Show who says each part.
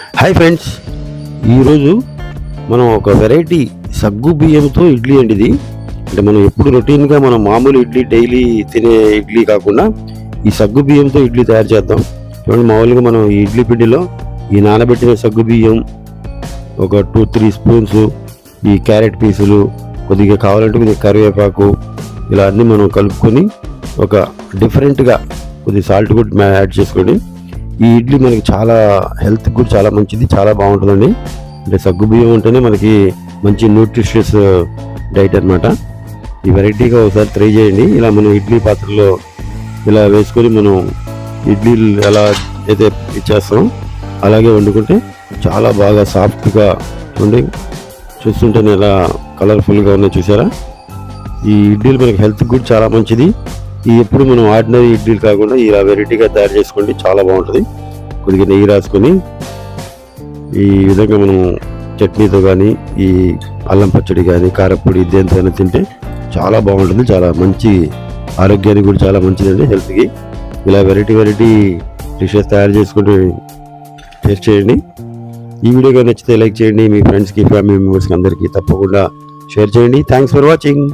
Speaker 1: Hi friends ఈరోజు మనం ఒక వెరైటీ సగ్గు బియ్యంతో ఇడ్లీ అండి ఇది. అంటే మనం ఎప్పుడు రొటీన్గా మనం మామూలు ఇడ్లీ డైలీ తినే ఇడ్లీ కాకుండా ఈ సగ్గు బియ్యంతో ఇడ్లీ తయారు చేద్దాం. చూడండి మామూలుగా మనం ఈ ఇడ్లీ పిండిలో ఈ నానబెట్టిన సగ్గు బియ్యం ఒక టూ త్రీ స్పూన్స్ ఈ క్యారెట్ పీసులు కొద్దిగా కావాలంటే కొద్దిగా కరివేపాకు ఇలా అన్నీ మనం కలుపుకొని ఒక డిఫరెంట్గా కొద్దిగా సాల్ట్ కూడా యాడ్ చేసుకొని ఈ ఇడ్లీ మనకి చాలా హెల్త్ కూడా చాలా మంచిది చాలా బాగుంటుందండి. అంటే సగ్గు బియ్యం అంటేనే మనకి మంచి న్యూట్రిషియస్ డైట్ అన్నమాట. ఈ వెరైటీగా ఒకసారి ట్రై చేయండి. ఇలా మనం ఇడ్లీ పాత్రలో ఇలా వేసుకొని మనం ఇడ్లీలు ఎలా అయితే ఇచ్చేస్తాం అలాగే వండుకుంటే చాలా బాగా సాఫ్ట్గా ఉండి చూస్తుంటేనే ఎలా కలర్ఫుల్గా ఉన్నాయి చూసారా? ఈ ఇడ్లీలు మనకి హెల్త్ కూడా చాలా మంచిది. ఈ ఎప్పుడు మనం ఆర్డినరీ ఇడ్లీలు కాకుండా ఇలా వెరైటీగా తయారు చేసుకోండి చాలా బాగుంటుంది. కొద్దిగా నెయ్యి రాసుకొని ఈ విధంగా మనం చట్నీతో కానీ ఈ అల్లం పచ్చడి కానీ కారపొడి దేనితోనే తింటే చాలా బాగుంటుంది చాలా మంచి ఆరోగ్యానికి కూడా చాలా మంచిదండి హెల్త్కి. ఇలా వెరైటీ వెరైటీ డిషెస్ తయారు చేసుకుంటూ టేస్ట్ చేయండి. ఈ వీడియో కానీ నచ్చితే లైక్ చేయండి మీ ఫ్రెండ్స్కి ఫ్యామిలీ మెంబర్స్కి అందరికీ తప్పకుండా షేర్ చేయండి. Thanks for watching.